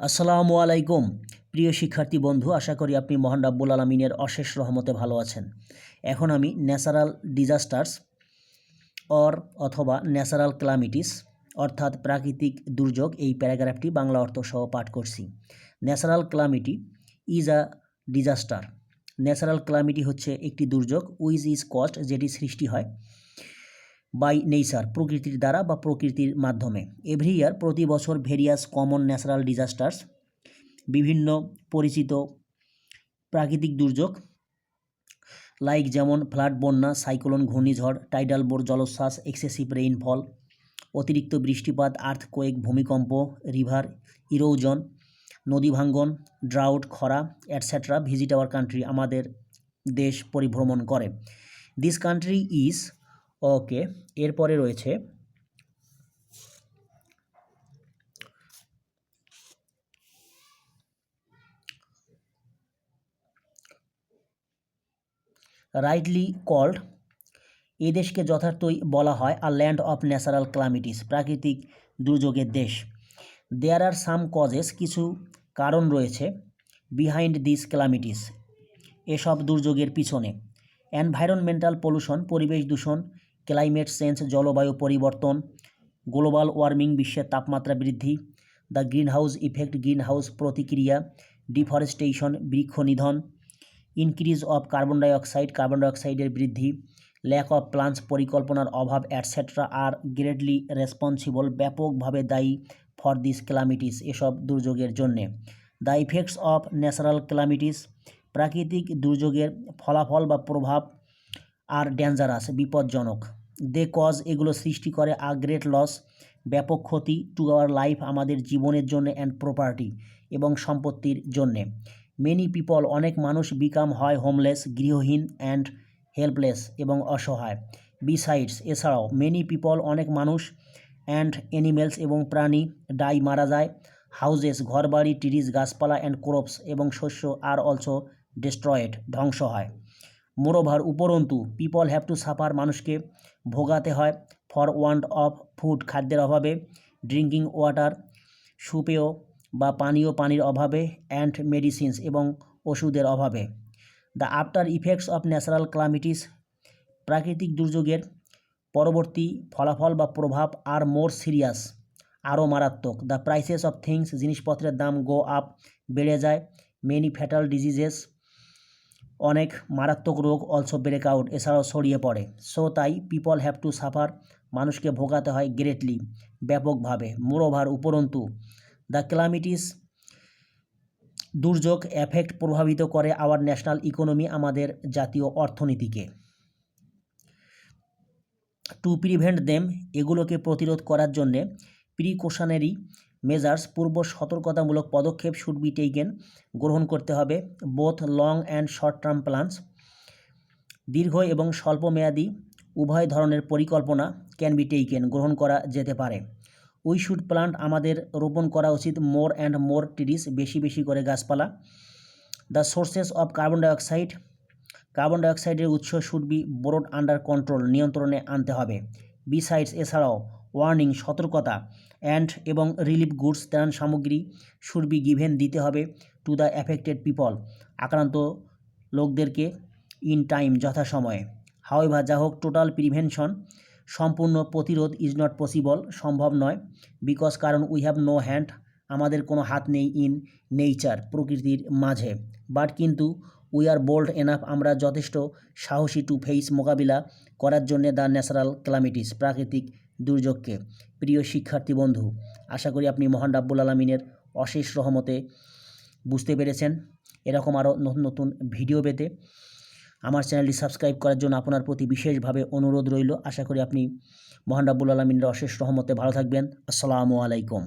আসসালামু আলাইকুম। প্রিয় শিক্ষার্থী বন্ধু, আশা করি আপনি মহান রাব্বুল আলমিনের অশেষ রহমতে ভালো আছেন। এখন আমি ন্যাচারাল ডিজাস্টার্স অর অথবা ন্যাচারাল ক্লামিটিস, অর্থাৎ প্রাকৃতিক দুর্যোগ, এই প্যারাগ্রাফটি বাংলা অর্থ সহ পাঠ করছি। Natural calamity is a disaster. Natural calamity হচ্ছে একটি দুর্যোগ উইজ ইজ কস্ট যেটি সৃষ্টি হয় বাই নেচার প্রকৃতির দ্বারা বা প্রকৃতির মাধ্যমে। এভরি ইয়ার প্রতি বছর ভেরিয়াস কমন ন্যাচারাল ডিজাস্টার্স বিভিন্ন পরিচিত প্রাকৃতিক দুর্যোগ লাইক যেমন ফ্লাড বন্যা সাইক্লোন ঘূর্ণিঝড় টাইডাল বোর জলোচ্ছ্বাস এক্সেসিভ রেইনফল অতিরিক্ত বৃষ্টিপাত আর্থকোয়েক ভূমিকম্প রিভার ইরোজন নদী ভাঙ্গন ড্রাউট খরা অ্যাটসেট্রা ভিজিট আওয়ার কান্ট্রি আমাদের দেশ পরিভ্রমণ করে। দিস কান্ট্রি ইজ ওকে, এরপরে রয়েছে রাইটলি কল্ড এই দেশকে যথার্থই বলা হয় a land of natural calamities প্রাকৃতিক দুর্যোগের দেশ। দেয়ার আর সাম কজেস কিছু কারণ রয়েছে বিহাইন্ড দিস ক্লামিটিস এসব দুর্যোগের পিছনে। এনভায়রনমেন্টাল পলিউশন পরিবেশ দূষণ ক্লাইমেট চেঞ্জ, জলবায়ু পরিবর্তন, গ্লোবাল ওয়ার্মিং, বিশ্বের তাপমাত্রা বৃদ্ধি, the greenhouse effect greenhouse প্রতিক্রিয়া, ডিফরেস্টেশন, বৃক্ষ নিধন, increase of carbon dioxide, carbon ডাইঅক্সাইডের বৃদ্ধি, ল্যাক অফ প্লান্টস পরিকল্পনার অভাব অ্যাটসেট্রা আর গ্রেটলি রেসপন্সিবল ব্যাপকভাবে দায়ী ফর দিস ক্লামিটিস এসব দুর্যোগের জন্যে। The effects of natural calamities, প্রাকৃতিক দুর্যোগের ফলাফল বা প্রভাব আর ডেঞ্জারাস বিপজ্জনক। দে কজ এগুলো সৃষ্টি করে আ গ্রেট লস ব্যাপক ক্ষতি টু আওয়ার লাইফ আমাদের জীবনের জন্য অ্যান্ড প্রপার্টি এবং সম্পত্তির জন্যে। মেনি পিপল অনেক মানুষ বিকাম হয় হোমলেস গৃহহীন অ্যান্ড হেল্পলেস এবং অসহায়। বিসাইডস এছাড়াও মেনি পিপল অনেক মানুষ অ্যান্ড অ্যানিমেলস এবং প্রাণী ডাই মারা যায়। হাউজেস ঘরবাড়ি টিরিজ গাছপালা অ্যান্ড ক্রপস এবং শস্য আর অলসো ডিস্ট্রয়েড ধ্বংস হয়। মোরোভার উপরন্তু পিপল হ্যাভ টু সাফার মানুষকে ভোগাতে হয় ফর ওয়ান্ট অফ ফুড খাদ্যের অভাবে ড্রিঙ্কিং ওয়াটার সুপেয় বা পানীয় পানির অভাবে অ্যান্ড মেডিসিনস এবং ওষুধের অভাবে। The after effects of natural calamities প্রাকৃতিক দুর্যোগের পরবর্তী ফলাফল বা প্রভাব আর মোর সিরিয়াস আরও মারাত্মক। দ্য প্রাইসেস অফ থিংস জিনিসপত্রের দাম গো আপ বেড়ে যায়। মেনি ফ্যাটাল ডিজিজেস অনেক মারাত্মক রোগ অলসো ব্রেক আউট এছাড়াও ছড়িয়ে পড়ে। সো তাই পিপল হ্যাভ টু সাফার মানুষকে ভোগাতে হয় গ্রেটলি ব্যাপকভাবে মোরোভার উপরন্তু। দ্য ক্লামিটিস দুর্যোগ এফেক্ট প্রভাবিত করে আওয়ার ন্যাশনাল ইকোনমি আমাদের জাতীয় অর্থনীতিকে। টু প্রিভেন্ট দেম এগুলোকে প্রতিরোধ করার জন্যে প্রিকশনারি মেজার্স পূর্ব সতর্কতামূলক পদক্ষেপ শুড বি টেকেন গ্রহণ করতে হবে। Both long and short term plans দীর্ঘ এবং স্বল্পমেয়াদী উভয় ধরনের পরিকল্পনা ক্যান বি টেকেন গ্রহণ করা যেতে পারে। উই শুড প্লান্ট আমাদের রোপণ করা উচিত মোর অ্যান্ড মোর ট্রিস বেশি বেশি করে গাছপালা। The sources of carbon dioxide carbon ডাইঅক্সাইডের উৎস should be brought under control নিয়ন্ত্রণে আনতে হবে। বিসাইডস এছাড়াও ওয়ার্নিং, সতর্কতা অ্যান্ড এবং রিলিফ গুডস ত্রাণ সামগ্রী শুড বি গিভেন দিতে হবে টু দ্য অ্যাফেক্টেড পিপল, আক্রান্ত লোকদেরকে ইন টাইম, যথাসময়ে। হাওয়েভার যা হোক, টোটাল প্রিভেনশন সম্পূর্ণ প্রতিরোধ ইজ নট পসিবল, সম্ভব নয়, বিকজ কারণ উই হ্যাভ নো হ্যান্ড, আমাদের কোনো হাত নেই ইন নেচার প্রকৃতির মাঝে। বাট কিন্তু উই আর বোল্ড এনাফ, আমরা যথেষ্ট সাহসী টু ফেস মোকাবিলা করার জন্যে দ্য ন্যাচারাল ক্লামিটিস প্রাকৃতিক দুর্যোগকে। প্রিয় শিক্ষার্থী বন্ধু, আশা করি আপনি মহান রাব্বুল আলমিনের অশেষ রহমতে বুঝতে পেরেছেন। এরকম আরও নতুন নতুন ভিডিও পেতে আমার চ্যানেলটি সাবস্ক্রাইব করার জন্য আপনার প্রতি বিশেষভাবে অনুরোধ রইল। আশা করি আপনি মহান রাব্বুল আলমিনের অশেষ রহমতে ভালো থাকবেন। আসসালামু আলাইকুম।